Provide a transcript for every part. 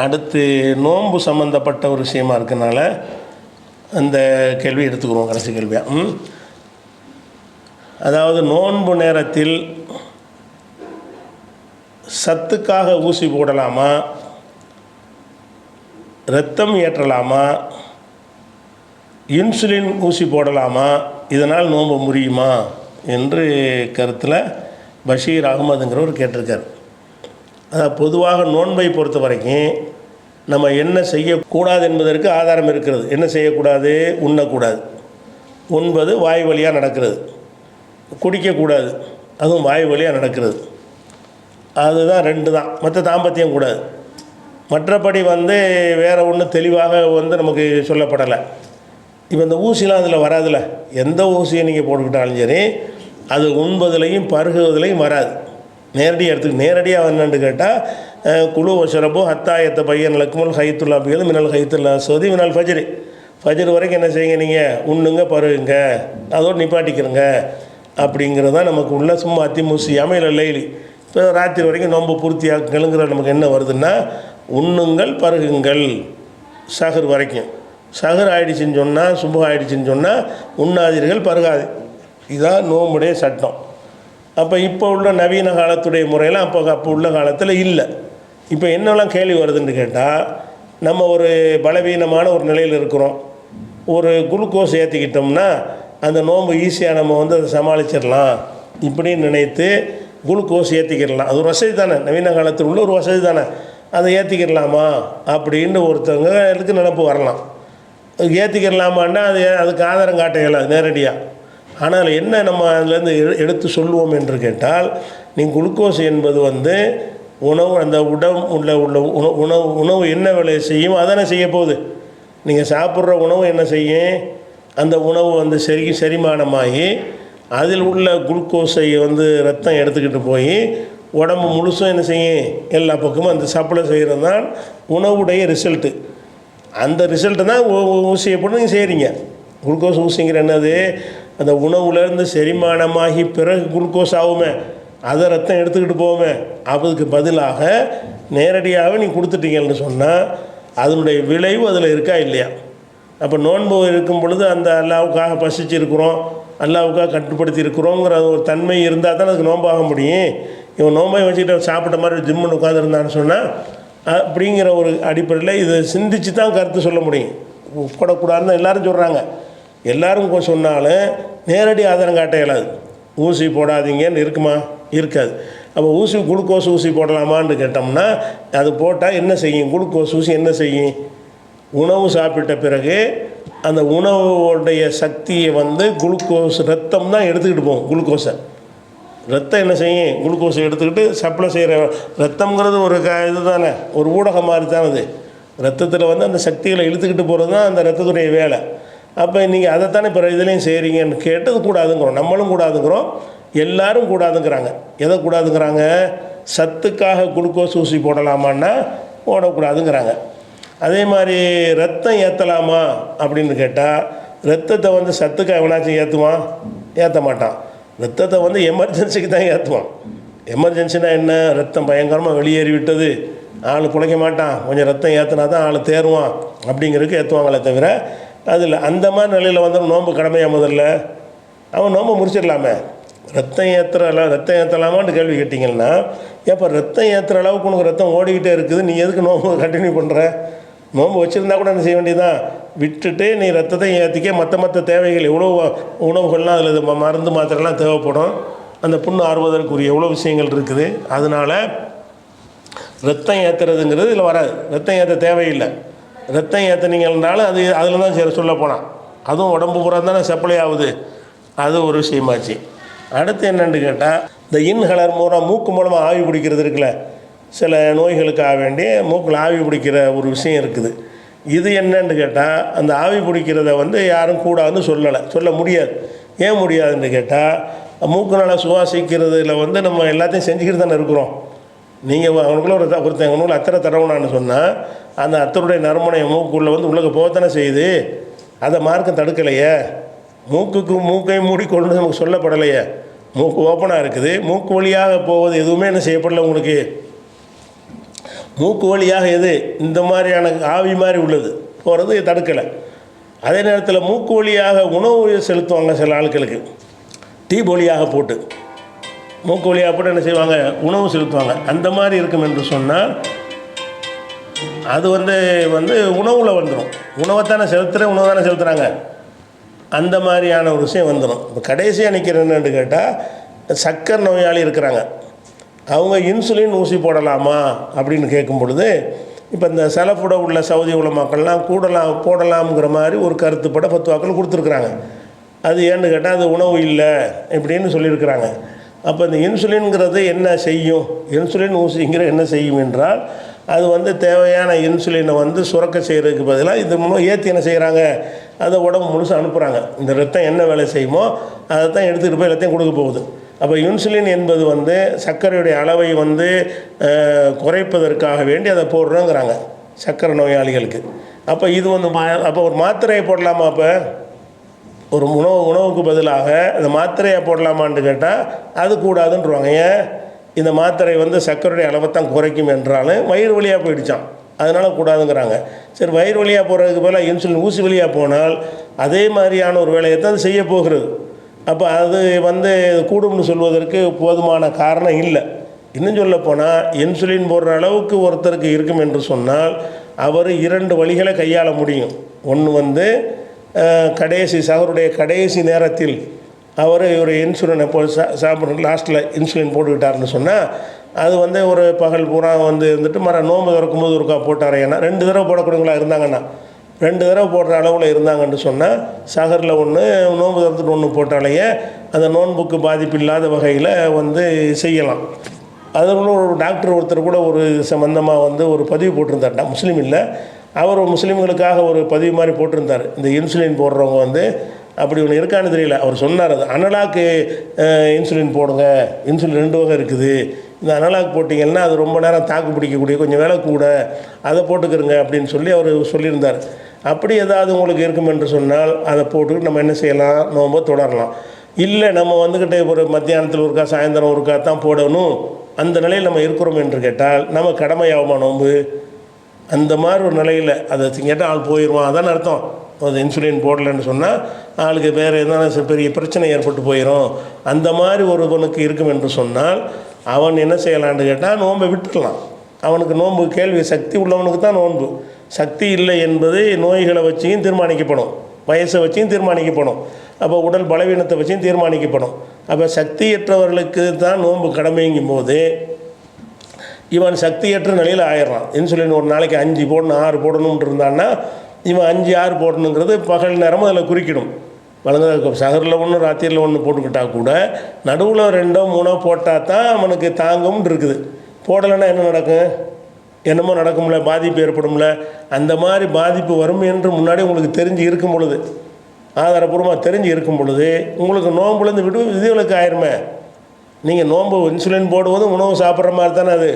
அடுத்து நோன்பு சம்மந்தப்பட்ட ஒரு விஷயமா இருக்கனால அந்த கேள்வி எடுத்துக்கிறோம் கடைசி கேள்வியாக ம்? அதாவது நோன்பு நேரத்தில் சத்துக்காக ஊசி போடலாமா? இரத்தம் ஏற்றலாமா? இன்சுலின் ஊசி போடலாமா? இதனால் நோன்பு முடியுமா என்று கருத்தில் பஷீர் அகமதுங்கிறவர் கேட்டிருக்கார். அதாவது பொதுவாக நோன்பை பொறுத்த வரைக்கும் நம்ம என்ன செய்யக்கூடாது என்பதற்கு ஆதாரம் இருக்கிறது. என்ன செய்யக்கூடாது? உண்ணக்கூடாது. உண்பது வாய் வழியாக நடக்கிறது. குடிக்கக்கூடாது. அதுவும் வாய் வழியாக நடக்கிறது. அதுதான் ரெண்டு தான். மற்ற தாம்பத்தியம் கூடாது மற்றபடி வந்து வேறு ஒன்று தெளிவாக வந்து நமக்கு சொல்லப்படலை. இப்போ இந்த ஊசிலாம் அதில் வராதுல. எந்த ஊசியை நீங்கள் போட்டுக்கிட்டாலும் சரி அது உண்பதுலையும் பருகுவதுலையும் வராது. நேரடியாக எடுத்துக்க நேரடியாக என்னென்னு கேட்டால் குழு வசரப்போ ஹத்தாயத்த பையன் லக்முல் ஹைத்துல்லா பிகல் மினல் ஹைத்துல்லா சோதி மினல் ஃபஜ்ரு ஃபஜர் வரைக்கும் என்ன செய்யுங்க நீங்கள் உண்ணுங்க பருகுங்க அதோடு நிப்பாட்டிக்கிறங்க அப்படிங்கிறது தான் நமக்கு உள்ள சும்மா அத்திமூசியாமல் இல்லை லைலி இப்போ ராத்திரி வரைக்கும் நோம்பு பூர்த்தியாக்குங்கிற நமக்கு என்ன வருதுன்னா உண்ணுங்கள் பருகுங்கள் சகர் வரைக்கும் சகர் ஆயிடுச்சுன்னு சொன்னால் சுபு ஆயிடுச்சுன்னு சொன்னால் உண்ணாதீர்கள் பருகாது இதுதான் நோம்புடைய சட்டம் அப்போ இப்போ உள்ள நவீன காலத்துடைய முறையெல்லாம் அப்போ அப்போ உள்ள காலத்தில் இல்லை இப்போ என்னெல்லாம் கேள்வி வருதுன்னு கேட்டால் நம்ம ஒரு பலவீனமான ஒரு நிலையில் இருக்கிறோம். ஒரு குளுக்கோஸ் ஏற்றிக்கிட்டோம்னா அந்த நோன்பு ஈஸியாக நம்ம வந்து அதை சமாளிச்சிடலாம் இப்படின்னு நினைத்து குளுக்கோஸ் ஏற்றிக்கிடலாம் அது ஒரு வசதி தானே? நவீன காலத்தில் உள்ள ஒரு வசதி தானே? அதை ஏற்றிக்கிடலாமா அப்படின்னு ஒருத்தவங்க எனக்கு நினப்பு வரலாம். ஏற்றிக்கிடலாமான்னா அது அதுக்கு ஆதாரம் காட்ட இயலாது நேரடியாக ஆனால் என்ன நம்ம அதுலேருந்து எடுத்து சொல்லுவோம் என்று கேட்டால் நீ குளுக்கோஸ் என்பது வந்து உணவு அந்த உடம் உள்ள உள்ள உணவு உணவு உணவு என்ன வேலையை செய்யும் அதானே செய்ய போகுது. நீங்கள் சாப்பிட்ற உணவு என்ன செய்யும்? அந்த உணவு வந்து சரி செரிமானமாகி அதில் உள்ள குளுக்கோஸை வந்து ரத்தம் எடுத்துக்கிட்டு போய் உடம்பு முழுசும் என்ன செய்யும்? எல்லா பக்கமும் அந்த சப்ளை செய்கிறது தான் உணவுடைய ரிசல்ட்டு அந்த ரிசல்ட்டு தான் ஊசியை போட்டு நீங்கள் செய்கிறீங்க. குளுக்கோஸ் ஊசிங்கிற என்னது? அந்த உணவுலேருந்து செரிமானமாகி பிறகு குளுக்கோஸ் ஆகுமே. அதை ரத்தம் எடுத்துக்கிட்டு போவேன். அதுக்கு பதிலாக நேரடியாக நீ கொடுத்துட்டீங்கன்னு சொன்னால் அதனுடைய விளைவு அதில் இருக்கா இல்லையா? அப்போ நோன்பு இருக்கும் பொழுது அந்த அல்லாவுக்காக பசிச்சு இருக்கிறோம் அல்லாவுக்காக கட்டுப்படுத்தி இருக்கிறோங்கிற ஒரு தன்மை இருந்தால் தான் அதுக்கு நோன்பாக முடியும். இவன் நோம்பை வச்சுக்கிட்ட சாப்பிட்ட மாதிரி ஜிம்முன்னு உட்காந்துருந்தான்னு சொன்னால் அப்படிங்கிற ஒரு அடிப்படையில் இதை சிந்திச்சு தான் கருத்து சொல்ல முடியும். போடக்கூடாதுன்னு எல்லோரும் சொல்கிறாங்க எல்லாரும் சொன்னாலும் நேரடி ஆதாரம் காட்ட இயலாது. ஊசி போடாதீங்கன்னு இருக்குமா? இருக்காது. அப்போ ஊசி குளுக்கோஸ் ஊசி போடலாமான்னு கேட்டோம்னா அது போட்டால் என்ன செய்யும்? குளுக்கோஸ் ஊசி என்ன செய்யும்? உணவு சாப்பிட்ட பிறகு அந்த உணவுடைய சக்தியை வந்து குளுக்கோஸ் ரத்தம் தான் எடுத்துக்கிட்டு போகும் குளுக்கோஸை. ரத்தம் என்ன செய்யும்? குளுக்கோஸை எடுத்துக்கிட்டு சப்ளை செய்கிற ரத்தம்ங்கிறது ஒரு க இது தானே ஒரு ஊடகம் மாதிரி தான் அது. ரத்தத்தில் வந்து அந்த சக்திகளை இழுத்துக்கிட்டு போகிறது தான் அந்த ரத்தத்துடைய வேலை. அப்போ நீங்கள் அதைத்தானே இப்போ இதுலேயும் செய்கிறீங்கன்னு கேட்டது கூடாதுங்கிறோம். நம்மளும் கூடாதுங்கிறோம். எல்லாரும் கூடாதுங்கிறாங்க. எதை கூடாதுங்கிறாங்க? சத்துக்காக குளுக்கோஸ் ஊசி போடலாமான்னா போடக்கூடாதுங்கிறாங்க. அதே மாதிரி ரத்தம் ஏற்றலாமா அப்படின்னு கேட்டால் ரத்தத்தை வந்து சத்துக்காக எவனாச்சும் ஏற்றுவான் ஏற்ற மாட்டான். ரத்தத்தை வந்து எமர்ஜென்சிக்கு தான் ஏற்றுவான் எமர்ஜென்சினா என்ன? ரத்தம் பயங்கரமாக வெளியேறி விட்டது. ஆள் பிழைக்க மாட்டான். கொஞ்சம் ரத்தம் ஏற்றினா தான் ஆள் தேருவான். அப்படிங்கிறதுக்கு ஏற்றுவாங்களே தவிர அதில் அந்த மாதிரி நிலையில் வந்து நோன்பு கடமையாக முதல்ல? அவன் நோன்பு முடிச்சிடலாமே. ரத்தம் ஏற்றுற அளவு ரத்தம் ஏற்றலாமான்னு கேள்வி கேட்டிங்கன்னா ஏப்பா ரத்தம் ஏற்றுற அளவுக்கு உனக்கு ரத்தம் ஓடிக்கிட்டே இருக்குது நீ எதுக்கு நோன்பு கண்டினியூ பண்ணுற நோன்பு வச்சுருந்தா கூட என்ன செய்ய வேண்டியதுதான்? விட்டுட்டு நீ ரத்தத்தை ஏற்றிக்க மற்ற மற்ற தேவைகள் எவ்வளோ உணவுகள்லாம் அதில் மருந்து மாத்திரைலாம் தேவைப்படும். அந்த புண்ணு ஆறுவதற்குரிய எவ்வளோ விஷயங்கள் இருக்குது. அதனால் ரத்தம் ஏற்றுறதுங்கிறது இதில் வராது. ரத்தம் ஏற்ற தேவையில்லை. ரத்தம் ஏற்றினீங்கன்னாலும் அது அதில் தான் சரி சொல்ல போனான் அதுவும் உடம்பு பூரா தானே சப்ளை ஆகுது. அது ஒரு விஷயமாச்சு. அடுத்து என்னென்னு கேட்டால் இந்த இன்ஹலர் மூலம் மூக்கு மூலமாக ஆவி பிடிக்கிறது இருக்குல்ல சில நோய்களுக்காக வேண்டி மூக்கில் ஆவி பிடிக்கிற ஒரு விஷயம் இருக்குது. இது என்னன்னு கேட்டால் அந்த ஆவி பிடிக்கிறத வந்து யாரும் கூடாதுன்னு சொல்லலை. சொல்ல முடியாது. ஏன் முடியாதுன்னு கேட்டால் மூக்குனால் சுவாசிக்கிறதுல வந்து நம்ம எல்லாத்தையும் செஞ்சுக்கிட்டு தானே இருக்கிறோம். நீங்கள் அவனுக்குள்ள ஒரு த- ஒருத்தன் அவனுக்குள்ள அத்தரை தடவுனான்னு சொன்னால் அந்த அத்தருடைய நறுமணை மூக்குள்ளே வந்து உள்ளே போகத்தானே செய்யுது? அதை மார்க்கம் தடுக்கலையே. மூக்குக்கு மூக்கை மூடிக்கொண்டு நமக்கு சொல்லப்படலையே. மூக்கு ஓப்பனாக இருக்குது. மூக்கு வழியாக போவது எதுவுமே என்ன செய்யப்படல உங்களுக்கு. மூக்கு வழியாக எது? இந்த மாதிரியான ஆவி மாதிரி உள்ளது. போகிறது தடுக்கலை. அதே நேரத்தில் மூக்கு வழியாக உணவு செலுத்துவாங்க சில ஆட்களுக்கு. டீ வழியாக போட்டு. மூக்கு வழியாக போட்டு என்ன செய்வாங்க? உணவு செலுத்துவாங்க. அந்த மாதிரி இருக்கும் என்று சொன்னால் அது வந்து வந்து உணவில் வந்துடும் உணவை தானே செலுத்துகிற உணவு தானே செலுத்துகிறாங்க அந்த மாதிரியான ஒரு விஷயம் வந்துடும் இப்போ கடைசியாக நிற்கிறேன்னு கேட்டால் சக்கர் நோயாளி இருக்கிறாங்க. அவங்க இன்சுலின் ஊசி போடலாமா அப்படின்னு கேட்கும் பொழுது இப்போ இந்த செலப்புட உள்ள சவுதி உலமாக்கள்லாம் கூடலாம் போடலாம்ங்கிற மாதிரி ஒரு கருத்துப்பட பத்துவாக்கள் கொடுத்துருக்குறாங்க. அது ஏன்னு கேட்டால் அது உணவு இல்லை இப்படின்னு சொல்லியிருக்கிறாங்க. அப்போ இந்த இன்சுலின்கிறது என்ன செய்யும்? இன்சுலின் ஊசிங்கிற என்ன செய்யும் என்றால் அது வந்து தேவையான இன்சுலினை வந்து சுரக்க செய்கிறதுக்கு பதிலாக இது மூலம் ஏற்றி என்ன செய்கிறாங்க அதை உடம்பு முழுசாக அனுப்புகிறாங்க இந்த ரத்தம் என்ன வேலை செய்யுமோ அதை தான் எடுத்துகிட்டு போய் எல்லாத்தையும் கொடுக்க போகுது. அப்போ இன்சுலின் என்பது வந்து சர்க்கரையுடைய அளவை வந்து குறைப்பதற்காக வேண்டி அதை போடுறோங்கிறாங்க சர்க்கரை நோயாளிகளுக்கு. அப்போ இது வந்து மா அப்போ ஒரு மாத்திரையை போடலாமா அப்போ? ஒரு உணவு உணவுக்கு பதிலாக இந்த மாத்திரையை போடலாமான்னு கேட்டால் அது கூடாதுன்றவாங்க. ஏன்? இந்த மாத்திரை வந்து சர்க்கரையுடைய அளவை தான் குறைக்கும் என்றாலும் வயிறு வழியாக போயிடுச்சான் அதனால் கூடாதுங்கிறாங்க. சரி வயிறு வழியாக போகிறதுக்கு பதிலாக இன்சுலின் ஊசி வழியாக போனால் அதே மாதிரியான ஒரு வேலையை தான் அது செய்ய போகிறது. அப்போ அது வந்து கூடும்னு சொல்வதற்கு போதுமான காரணம் இல்லை. இன்னும் சொல்ல போனால் இன்சுலின் போடுற அளவுக்கு ஒருத்தருக்கு இருக்கும் என்று சொன்னால் அவர் இரண்டு வழிகளை கையாள முடியும். ஒன்று வந்து கடைசி சகருடைய கடைசி நேரத்தில் அவர் ஒரு இன்சுலினை போ சா சாப்பிட்ற லாஸ்ட்டில் இன்சுலின் போட்டுக்கிட்டாருன்னு சொன்னால் அது வந்து ஒரு பகல் பூரா வந்து இருந்துட்டு மர நோம்பு திறக்கும்போது ஒருக்கா போட்டார். ஏன்னா ரெண்டு தடவை போடக்கூடியவங்களா இருந்தாங்கன்னா? ரெண்டு தடவை போடுற அளவில் இருந்தாங்கன்னு சொன்னால் சகரில் ஒன்று நோன்பு திறந்துட்டு ஒன்று போட்டாலேயே அந்த நோன்புக்கு பாதிப்பு இல்லாத வகையில் வந்து செய்யலாம். அதில் ஒரு டாக்டர் ஒருத்தர் கூட ஒரு சம்பந்தமாக வந்து ஒரு பதிவு போட்டிருந்தார்டா. முஸ்லீம் இல்லை. அவர் ஒரு முஸ்லீம்களுக்காக ஒரு பதிவு மாதிரி போட்டிருந்தார். இந்த இன்சுலின் போடுறவங்க வந்து அப்படி ஒன்று இருக்கான்னு தெரியல. அவர் சொன்னார் அது. அனலாக்கு இன்சுலின் போடுங்க. இன்சுலின் ரெண்டு வகை இருக்குது. இந்த அனலாக் போட்டிங்கன்னா அது ரொம்ப நேரம் தாக்கு பிடிக்கக்கூடிய கொஞ்சம் வேலை கூட. அதை போட்டுக்கிறங்க அப்படின்னு சொல்லி அவர் சொல்லியிருந்தார். அப்படி ஏதாவது உங்களுக்கு இருக்கும் என்று சொன்னால் அதை போட்டுக்கிட்டு நம்ம என்ன செய்யலாம்? நோம்ப தொடரலாம். இல்லை நம்ம வந்துக்கிட்டு ஒரு மத்தியானத்தில் ஒருக்கா சாயந்தரம் ஒருக்கா தான் போடணும். அந்த நிலையில் நம்ம இருக்கிறோம் என்று கேட்டால் நம்ம கடமையாகுமா நோம்பு அந்த மாதிரி ஒரு நிலையில் அதை கேட்டால் ஆள் போயிடுவான் அதான் அர்த்தம். அது இன்சுலின் போடலைன்னு சொன்னால் ஆளுக்கு வேறு எதனா பெரிய பிரச்சனை ஏற்பட்டு போயிடும் அந்த மாதிரி ஒருவனுக்கு இருக்கும் என்று சொன்னால் அவன் என்ன செய்யலான்னு கேட்டால் நோன்பை விட்டுக்கலாம் அவனுக்கு நோன்பு கேள்வி சக்தி உள்ளவனுக்கு தான் நோன்பு. சக்தி இல்லை என்பது நோய்களை வச்சியும் தீர்மானிக்கப்படும். வயசை வச்சியும் தீர்மானிக்கப்படும். அப்போ உடல் பலவீனத்தை வச்சியும் தீர்மானிக்கப்படும். அப்போ சக்தியற்றவர்களுக்கு தான் நோன்பு கடமைங்கும் போது இவன் சக்தியற்ற நிலையில் ஆயிடுறான். இன்சுலின் ஒரு நாளைக்கு அஞ்சு போடணும் ஆறு போடணும்னு இருந்தான்னா இவன் அஞ்சு ஆறு போடணுங்கிறது பகல் நேரமும் அதில் குறிக்கிடும். வழங்க சகரில் ஒன்று ராத்திரியில் ஒன்று போட்டுக்கிட்டா கூட நடுவில் ரெண்டோ மூணோ போட்டால் தான் அவனுக்கு தாங்கும்னு இருக்குது. போடலைன்னா என்ன நடக்கும்? என்னமோ நடக்கும்ல பாதிப்பு ஏற்படும்ல. அந்த மாதிரி பாதிப்பு வரும் என்று முன்னாடி உங்களுக்கு தெரிஞ்சு இருக்கும் பொழுது ஆதாரபூர்வமாக தெரிஞ்சு இருக்கும் பொழுது உங்களுக்கு நோம்புலேருந்து விடு விதிவிலக்கு ஆயிருமே. நீங்கள் நோன்பு இன்சுலின் போடுவது உணவு சாப்பிட்ற மாதிரி தானே அது.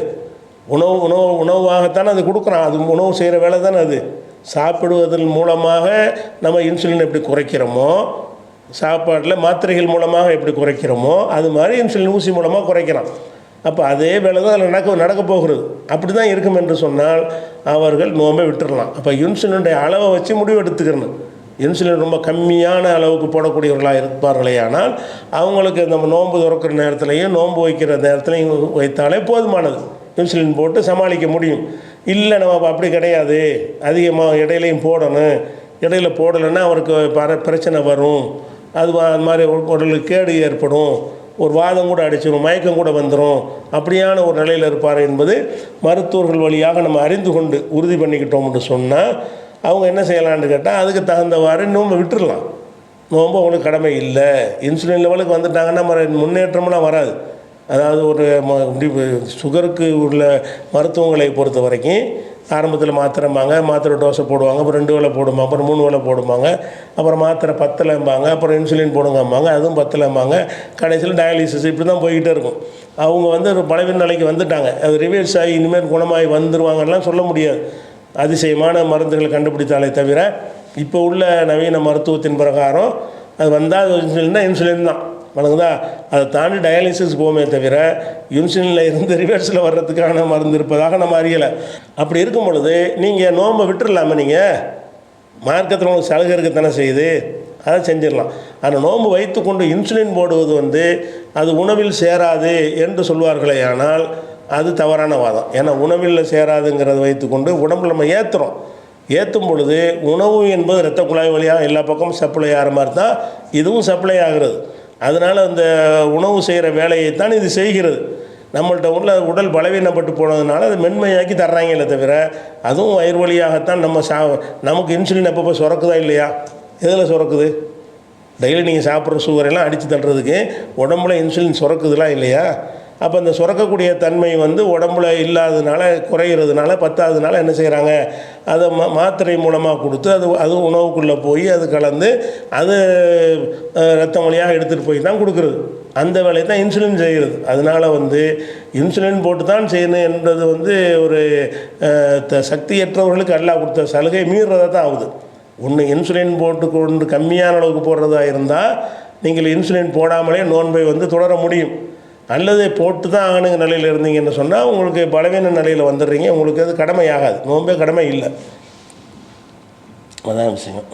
உணவு உணவு உணவாகத்தானே அது கொடுக்குறான். அது உணவு செய்கிற வேலை தானே அது. சாப்பிடுவதன் மூலமாக நம்ம இன்சுலின் எப்படி குறைக்கிறோமோ சாப்பாட்டில் மாத்திரைகள் மூலமாக எப்படி குறைக்கிறோமோ அது மாதிரி இன்சுலின் ஊசி மூலமாக குறைக்கிறான். அப்போ அதே வேலை தான் அதில் நடக்க நடக்க போகிறது. அப்படி தான் இருக்கும் என்று சொன்னால் அவர்கள் நோம்பை விட்டுடலாம் அப்போ இன்சுலினுடைய அளவை வச்சு முடிவு எடுத்துக்கிறணும் இன்சுலின் ரொம்ப கம்மியான அளவுக்கு போடக்கூடியவர்களாக இருப்பார்களே ஆனால் அவங்களுக்கு நம்ம நோன்பு திறக்கிற நேரத்துலையும் நோன்பு வைக்கிற நேரத்துலையும் வைத்தாலே போதுமானது. இன்சுலின் போட்டு சமாளிக்க முடியும். இல்லை நம்ம அப்படி கிடையாது. அதிகமாக இடையிலையும் போடணும். இடையில போடலைன்னா அவருக்கு பர பிரச்சனை வரும். அது வா- அது மாதிரி உடலுக்கு கேடு ஏற்படும். ஒரு வாதம் கூட அடிச்சிடும் மயக்கம் கூட வந்துடும் அப்படியான ஒரு நிலையில் இருப்பார் என்பது மருத்துவர்கள் வழியாக நம்ம அறிந்து கொண்டு உறுதி பண்ணிக்கிட்டோம்னு சொன்னால் அவங்க என்ன செய்யலான்னு கேட்டால் அதுக்கு தகுந்தவாறு நோம்பை விட்டுடலாம் நோம்பு அவங்களுக்கு கடமை இல்லை. இன்சுலின் லெவலுக்கு வந்துட்டாங்கன்னா முன்னேற்றம்லாம் வராது. அதாவது ஒரு சுகருக்கு உள்ள மருத்துவங்களை பொறுத்த வரைக்கும் ஆரம்பத்தில் மாத்திரைம்பாங்க மாத்திரை டோஸை போடுவாங்க அப்புறம் ரெண்டு வேலை போடுவாங்க அப்புறம் மூணு வேலை போடுவாங்க அப்புறம் மாத்திரை பத்தலைம்பாங்க அப்புறம் இன்சுலின் போடுங்கம்பாங்க அதுவும் பத்தலைம்பாங்க. கடைசியில் டயாலிசிஸ் இப்படி தான் போய்கிட்டே இருக்கும். அவங்க வந்து ஒரு பலவீன நிலைக்கு வந்துட்டாங்க. அது ரிவர்ஸ் ஆகி இனிமேல் குணமாகி வந்துருவாங்கலாம் சொல்ல முடியாது. அதிசயமான மருந்துகளை கண்டுபிடித்தாலே தவிர இப்போ உள்ள நவீன மருத்துவத்தின் பிரகாரம் அது வந்தால் இன்சுலின்னா இன்சுலின் தான். வணங்குதா அதை தாண்டி டயாலிசிஸ் போமே தவிர இன்சுலினில் இருந்து ரிவர்ஸில் வர்றதுக்கான மருந்து இருப்பதாக நம்ம அறியலை. அப்படி இருக்கும் பொழுது நீங்கள் நோன்பை விட்டுடலாமா நீங்கள் மார்க்கத்தில் உங்களுக்கு சலுகை இருக்கத்தானே செய்யுது? அதை செஞ்சிடலாம். ஆனால் நோன்பு வைத்துக்கொண்டு இன்சுலின் போடுவது வந்து அது உணவில் சேராது என்று சொல்வார்களே ஆனால் அது தவறான வாதம். ஏன்னா உணவில் சேராதுங்கிறத வைத்துக்கொண்டு உடம்புல நம்ம ஏற்றுறோம் ஏற்றும் பொழுது உணவு என்பது இரத்த குழாய் வழியாக எல்லா பக்கமும் சப்ளை ஆகிற மாதிரி தான் இதுவும் சப்ளை ஆகிறது. அதனால் அந்த உணவு செய்கிற வேலையைத்தான் இது செய்கிறது. நம்மள்ட்ட உள்ள உடல் பலவீனப்பட்டு போனதுனால அதை மென்மையாக்கி தர்றாங்களே தவிர அதுவும் வயிறு வழியாகத்தான் நம்ம சா நமக்கு இன்சுலின் அப்பப்போ சுரக்குதா இல்லையா? எதில் சுரக்குது? டெய்லி நீங்கள் சாப்பிட்ற சுகரெல்லாம் அடித்து தள்ளுறதுக்கு உடம்புல இன்சுலின் சுரக்குதுலாம் இல்லையா? அப்போ அந்த சுரக்கக்கூடிய தன்மை வந்து உடம்புல இல்லாததுனால குறையிறதுனால பத்தாததுனால என்ன செய்கிறாங்க அதை மா மாத்திரை மூலமாக கொடுத்து அது அது உணவுக்குள்ளே போய் அது கலந்து அது ரத்தம் வழியாக எடுத்துகிட்டு போய் தான் கொடுக்குறது. அந்த வேலையை தான் இன்சுலின் செய்கிறது அதனால் வந்து இன்சுலின் போட்டு தான் செய்யணும் என்பது வந்து ஒரு த- சக்தியற்றவர்களுக்கு அல்லா கொடுத்த சலுகை மீறுறதா தான் ஆகுது. ஒன்று இன்சுலின் போட்டு கொண்டு கம்மியான அளவுக்கு போடுறதா இருந்தால் நீங்கள் இன்சுலின் போடாமலே நோன்பை வந்து தொடர முடியும். நல்லதை போட்டு தான் ஆகணுங்க நிலையில் இருந்தீங்கன்னு சொன்னால் உங்களுக்கு பலவீன நிலையில் வந்துடுறீங்க. உங்களுக்கு அது கடமை ஆகாது நோன்பே கடமை இல்லை. அதான் விஷயம்.